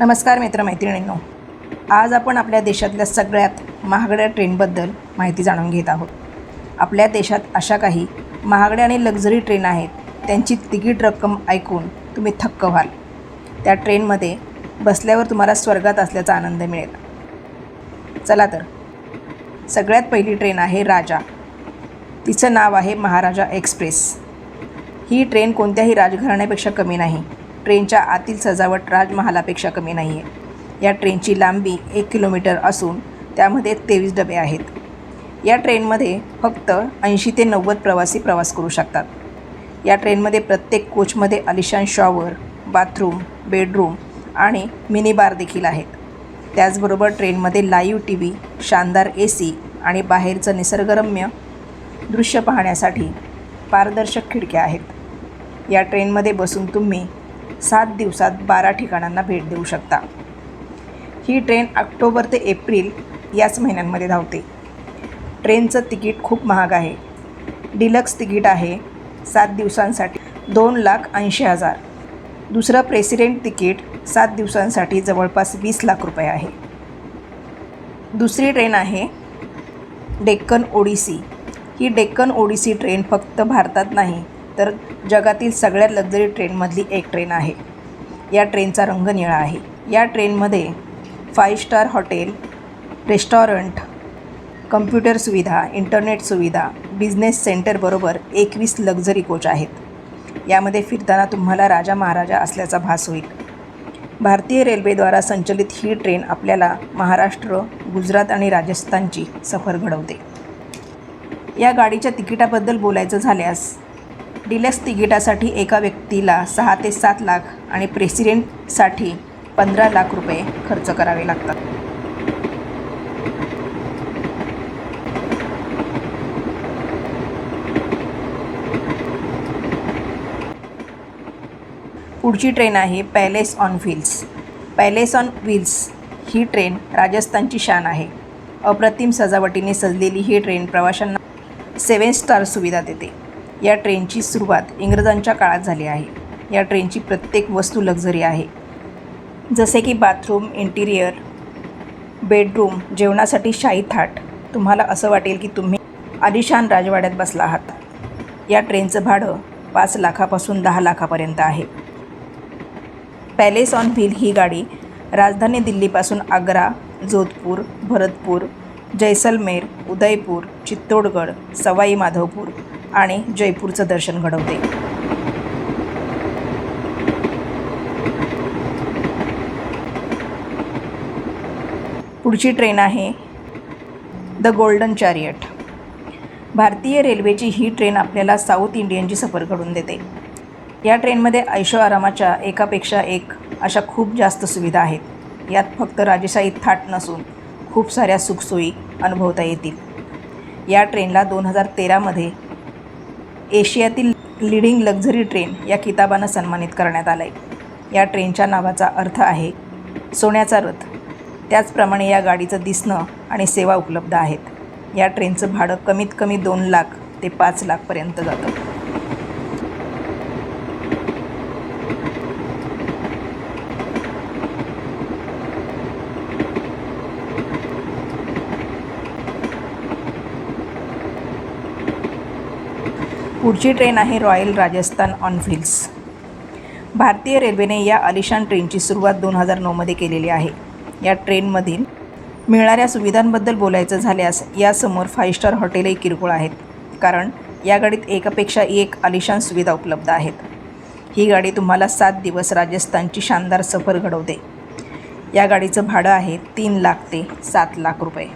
नमस्कार मित्रमैत्रिणींनो. आज आपण आपल्या देशातल्या सगळ्यात महागड्या ट्रेनबद्दल माहिती जाणून घेत आहोत. आपल्या देशात अशा काही महागड्या आणि लक्झरी ट्रेन आहेत त्यांची तिकीट रक्कम ऐकून तुम्ही थक्क व्हाल. त्या ट्रेनमध्ये बसल्यावर तुम्हाला स्वर्गात असल्याचा आनंद मिळेल. चला तर. सगळ्यात पहिली ट्रेन आहे राजा. तिचं नाव आहे महाराजा एक्सप्रेस. ही ट्रेन कोणत्याही राजघराण्यापेक्षा कमी नाही. ट्रेनच्या आतील सजावट राजमहालापेक्षा कमी नाही आहे या ट्रेनची लांबी एक किलोमीटर असून त्यामध्ये तेवीस डबे आहेत. या ट्रेनमध्ये फक्त ऐंशी ते नव्वद प्रवासी प्रवास करू शकतात. या ट्रेनमध्ये प्रत्येक कोचमध्ये आलिशान शॉवर बाथरूम बेडरूम आणि मिनी बार देखील आहेत. त्याचबरोबर ट्रेनमध्ये लाईव्ह टी व्ही शानदार ए सी आणि बाहेरचं निसर्गरम्य दृश्य पाहण्यासाठी पारदर्शक खिडक्या आहेत. या ट्रेनमध्ये बसून तुम्ही सात दिवसात बारा ठिकाणांना भेट देऊ शकता. ही ट्रेन ऑक्टोबर ते एप्रिल याच महिन्यांमध्ये धावते. ट्रेनचं तिकीट खूप महाग आहे. डिलक्स तिकीट आहे सात दिवसांसाठी दोन लाख ऐंशी हजार. दुसरं प्रेसिडेंट तिकीट सात दिवसांसाठी जवळपास वीस लाख रुपये आहे. दुसरी ट्रेन आहे डेक्कन ओडिसी. ही डेक्कन ओडिसी ट्रेन फक्त भारतात नाही तर जगातील सगळ्यात लक्झरी ट्रेनमधली एक ट्रेन आहे. या ट्रेनचा रंग निळा आहे. या ट्रेनमध्ये five star hotel restaurant computer सुविधा इंटरनेट सुविधा बिझनेस सेंटरबरोबर एकवीस लक्झरी कोच आहेत. यामध्ये फिरताना तुम्हाला राजा महाराजा असल्याचा भास होईल. भारतीय रेल्वेद्वारा संचलित ही ट्रेन आपल्याला महाराष्ट्र गुजरात आणि राजस्थानची सफर घडवते. या गाडीच्या तिकिटाबद्दल बोलायचं झाल्यास डिलक्स तिकिटासाठी एका व्यक्तीला सहा ते सात लाख आणि प्रेसिडेंटसाठी पंधरा लाख रुपये खर्च करावे लागतात. पुढची ट्रेन आहे palace on wheels. Palace on wheels he train राजस्थानची शान आहे. अप्रतिम सजावटीने सजलेली ही ट्रेन प्रवाशांना सेवन स्टार सुविधा देते. या ट्रेनची सुरुवात इंग्रजांच्या काळात झाली आहे. या ट्रेनची प्रत्येक वस्तू लक्झरी आहे. जसे की बाथरूम इंटिरियर बेडरूम जेवणासाठी शाही थाट. तुम्हाला असं वाटेल की तुम्ही आलिशान राजवाड्यात बसला आहात. या ट्रेनचं भाडं पाच लाखापासून दहा लाखापर्यंत आहे. पॅलेस ऑन व्हील ही गाडी राजधानी दिल्लीपासून आग्रा जोधपूर भरतपूर जैसलमेर उदयपूर चित्तोडगड सवाई माधवपूर आणि जयपूरचं दर्शन घडवते. पुढची ट्रेन आहे द गोल्डन चॅरियट भारतीय रेल्वेची ही ट्रेन आपल्याला साऊथ इंडियनची सफर घडून देते. या ट्रेनमध्ये ऐशो आरामाच्या एकापेक्षा एक अशा खूप जास्त सुविधा आहेत. यात फक्त राजेशाही थाट नसून खूप साऱ्या सुखसोयी अनुभवता येतील. या ट्रेनला दोन हजार तेरामध्ये एशियातील लिडिंग लक्झरी ट्रेन या किताबानं सन्मानित करण्यात आलं आहे या ट्रेनच्या नावाचा अर्थ आहे सोन्याचा रथ. त्याचप्रमाणे या गाडीचं दिसणं आणि सेवा उपलब्ध आहेत. या ट्रेनचं भाडं कमीत कमी दोन लाख ते पाच लाखपर्यंत जातं. पुढची ट्रेन आहे रॉयल राजस्थान ऑन व्हील्स भारतीय रेल्वेने या अलिशान ट्रेनची सुरुवात दोन हजार नऊमध्ये केलेली आहे. या ट्रेनमधील मिळणाऱ्या सुविधांबद्दल बोलायचं झाल्यास यासमोर फाईव्ह स्टार हॉटेलही किरकोळ आहेत. कारण या गाडीत एकापेक्षा एक अलिशान सुविधा उपलब्ध आहेत. ही गाडी तुम्हाला सात दिवस राजस्थानची शानदार सफर घडवते. या गाडीचं भाडं आहे तीन लाख ते सात लाख रुपये.